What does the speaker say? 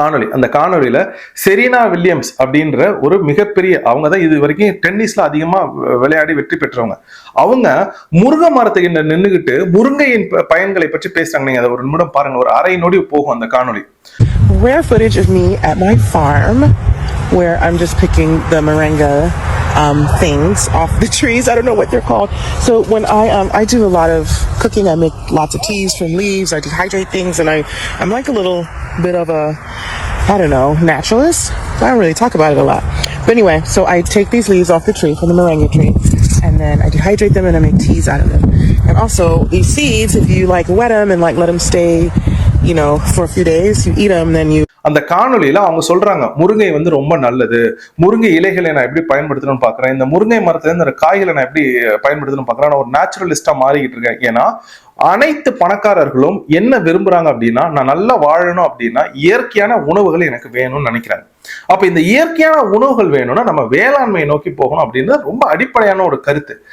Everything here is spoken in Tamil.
காணொலி அந்த காணொலியில செரீனா வில்லியம்ஸ் அப்படின்ற ஒரு மிகப்பெரிய அவங்க தான் இது வரைக்கும் டென்னிஸ்ல அதிகமா விளையாடி வெற்றி பெற்றவங்க அவங்க முருங்க மரத்துக்கு நின்றுகிட்டு முருங்கையின் பயன்களை பற்றி பேசுறாங்க நீங்க அதை ஒரு நிமிடம் பாருங்க ஒரு அரை நொடி போகும் அந்த காணொலி rare footage of me at my farm where I'm just picking the moringa um, things off the trees. I don't know what they're called. So when I um, I do a lot of cooking, I make lots of teas from leaves. I dehydrate things, and I I'm like a little bit of a I don't know naturalist. I don't really talk about it a lot. But anyway, so I take these leaves off the tree from the moringa tree, and then I dehydrate them and I make teas out of them. And also these seeds, if you like wet them and like let them stay, you know, for a few days, you eat them, then you அந்த காணொலியில அவங்க சொல்றாங்க முருங்கை வந்து ரொம்ப நல்லது. முருங்கை இலைகளை நான் எப்படி பயன்படுத்தணும்னு பாக்குறேன். இந்த முருங்கை மரத்துல இருந்து இந்த காய்களை நான் எப்படி பயன்படுத்தணும்னு பாக்குறேன். நான் ஒரு நேச்சுரலிஸ்டா மாறிக்கிட்டு இருக்கேன். ஏன்னா அனைத்து பணக்காரர்களும் என்ன விரும்புறாங்க அப்படின்னா நான் நல்லா வாழணும் அப்படின்னா இயற்கையான உணவுகள் எனக்கு வேணும்னு நினைக்கிறாங்க. அப்ப இந்த இயற்கையான உணவுகள் வேணும்னா நம்ம வேளாண்மையை நோக்கி போகணும் அப்படின்னு ரொம்ப அடிப்படையான ஒரு கருத்து.